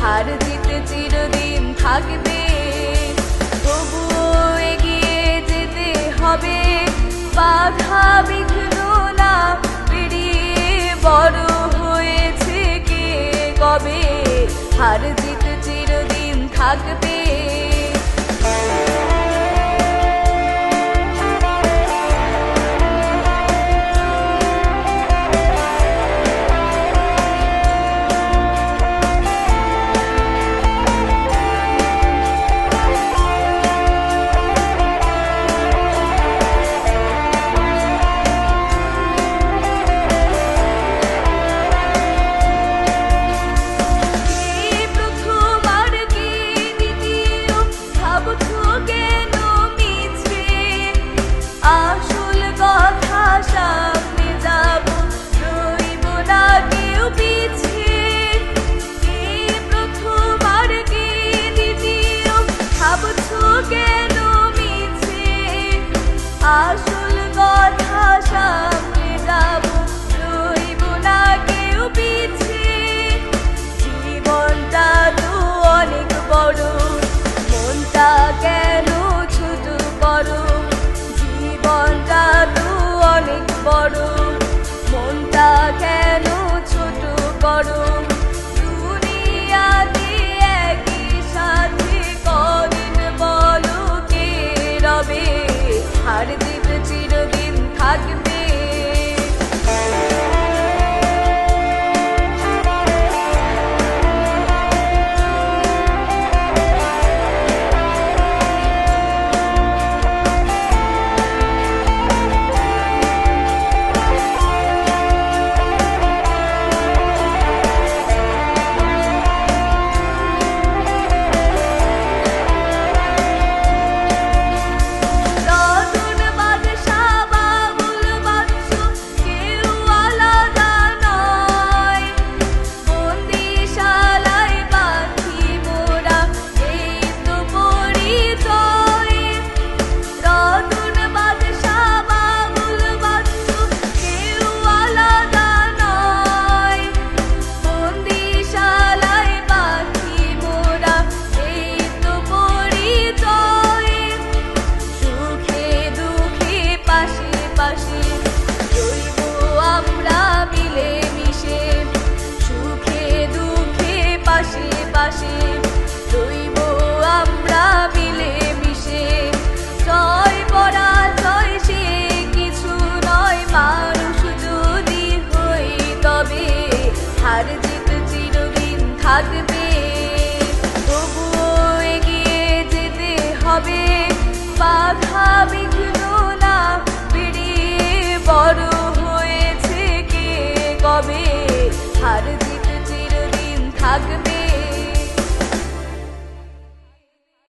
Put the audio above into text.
হার জিতে চিরদিন থাকবে। তবুও এগিয়ে যেতে হবে বাধা আসল কথা সামনে যাব। রইব না পিছিয়ে আমরা মিলে মিশে। সে কিছু নয়। মানুষ যদি হই তবে চিরদিন তবুও যেতে হবে। বাধা বড় হয়েছে কে কবে? চিরদিন থাকবে।